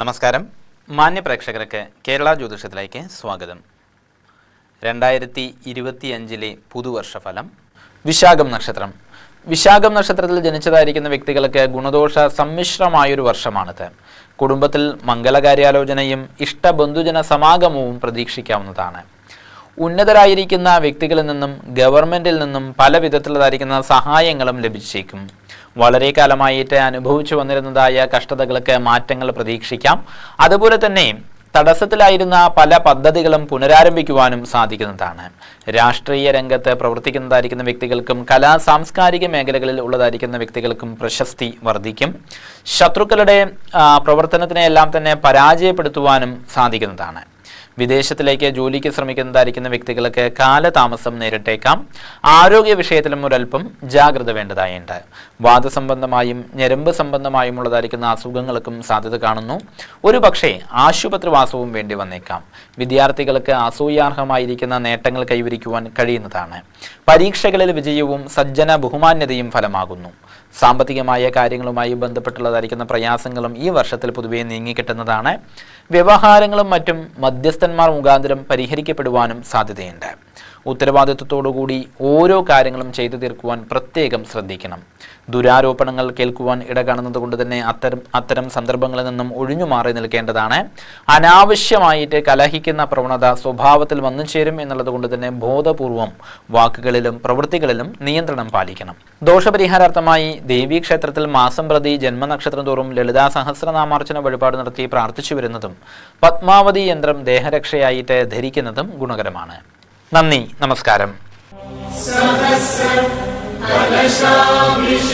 നമസ്കാരം. മാന്യ പ്രേക്ഷകർക്ക് കേരള ജ്യോതിഷത്തിലേക്ക് സ്വാഗതം. രണ്ടായിരത്തി ഇരുപത്തിയഞ്ചിലെ പുതുവർഷ ഫലം വിശാഖം നക്ഷത്രം. വിശാഖം നക്ഷത്രത്തിൽ ജനിച്ചതായിരിക്കുന്ന വ്യക്തികൾക്ക് ഗുണദോഷ സമ്മിശ്രമായൊരു വർഷമാണിത്. കുടുംബത്തിൽ മംഗളകാര്യാലോചനയും ഇഷ്ടബന്ധുജന സമാഗമവും പ്രതീക്ഷിക്കാവുന്നതാണ്. ഉന്നതരായിരിക്കുന്ന വ്യക്തികളിൽ നിന്നും ഗവൺമെന്റിൽ നിന്നും പല വിധത്തിലുള്ളതായിരിക്കുന്ന സഹായങ്ങളും ലഭിച്ചേക്കും. വളരെ കാലമായിട്ട് അനുഭവിച്ചു വന്നിരുന്നതായ കഷ്ടതകൾക്ക് മാറ്റങ്ങൾ പ്രതീക്ഷിക്കാം. അതുപോലെ തന്നെ തടസ്സത്തിലായിരുന്ന പല പദ്ധതികളും പുനരാരംഭിക്കുവാനും സാധിക്കുന്നതാണ്. രാഷ്ട്രീയ രംഗത്ത് പ്രവർത്തിക്കുന്നതായിരിക്കുന്ന വ്യക്തികൾക്കും കലാ സാംസ്കാരിക മേഖലകളിൽ ഉള്ളതായിരിക്കുന്ന വ്യക്തികൾക്കും പ്രശസ്തി വർദ്ധിക്കും. ശത്രുക്കളുടെ ആ, പ്രവർത്തനത്തിനെ എല്ലാം തന്നെ പരാജയപ്പെടുത്തുവാനും സാധിക്കുന്നതാണ്. വിദേശത്തിലേക്ക് ജോലിക്ക് ശ്രമിക്കുന്നതായിരിക്കുന്ന വ്യക്തികൾക്ക് കാലതാമസം നേരിട്ടേക്കാം. ആരോഗ്യ വിഷയത്തിലും ഒരൽപ്പം ജാഗ്രത വേണ്ടതായുണ്ട്. വാദസംബന്ധമായും ഞരമ്പ് സംബന്ധമായും ഉള്ളതായിരിക്കുന്ന അസുഖങ്ങൾക്കും സാധ്യത കാണുന്നു. ഒരു പക്ഷേ ആശുപത്രിവാസവും വേണ്ടി വന്നേക്കാം. വിദ്യാർത്ഥികൾക്ക് അസൂയാർഹമായിരിക്കുന്ന നേട്ടങ്ങൾ കൈവരിക്കുവാൻ കഴിയുന്നതാണ്. പരീക്ഷകളിൽ വിജയവും സജ്ജന ബഹുമാന്യതയും ഫലമാകുന്നു. സാമ്പത്തികമായ കാര്യങ്ങളുമായി ബന്ധപ്പെട്ടുള്ളതായിരിക്കുന്ന പ്രയാസങ്ങളും ഈ വർഷത്തിൽ പൊതുവെ നീങ്ങിക്കിട്ടുന്നതാണ്. വ്യവഹാരങ്ങളും മറ്റും മധ്യസ്ഥന്മാർ മുഖാന്തരം പരിഹരിക്കപ്പെടുവാനും സാധ്യതയുണ്ട്. ഉത്തരവാദിത്വത്തോടുകൂടി ഓരോ കാര്യങ്ങളും ചെയ്തു തീർക്കുവാൻ പ്രത്യേകം ശ്രദ്ധിക്കണം. ദുരാരോപണങ്ങൾ കേൾക്കുവാൻ ഇട കാണുന്നത് കൊണ്ട് തന്നെ അത്തരം അത്തരം സന്ദർഭങ്ങളിൽ നിന്നും ഒഴിഞ്ഞു മാറി നിൽക്കേണ്ടതാണ്. അനാവശ്യമായിട്ട് കലഹിക്കുന്ന പ്രവണത സ്വഭാവത്തിൽ വന്നു ചേരും എന്നുള്ളത് കൊണ്ട് തന്നെ ബോധപൂർവം വാക്കുകളിലും പ്രവൃത്തികളിലും നിയന്ത്രണം പാലിക്കണം. ദോഷപരിഹാരാർത്ഥമായി ദേവീക്ഷേത്രത്തിൽ മാസം പ്രതി ജന്മനക്ഷത്രം തോറും ലളിതാ സഹസ്രനാമാർച്ചന വഴിപാട് നടത്തി പ്രാർത്ഥിച്ചു വരുന്നതും പത്മാവതി യന്ത്രം ദേഹരക്ഷയായിട്ട് ധരിക്കുന്നതും ഗുണകരമാണ്. നന്ദി നമസ്കാരം. സഹസ്രം കലശാഭിഷേകം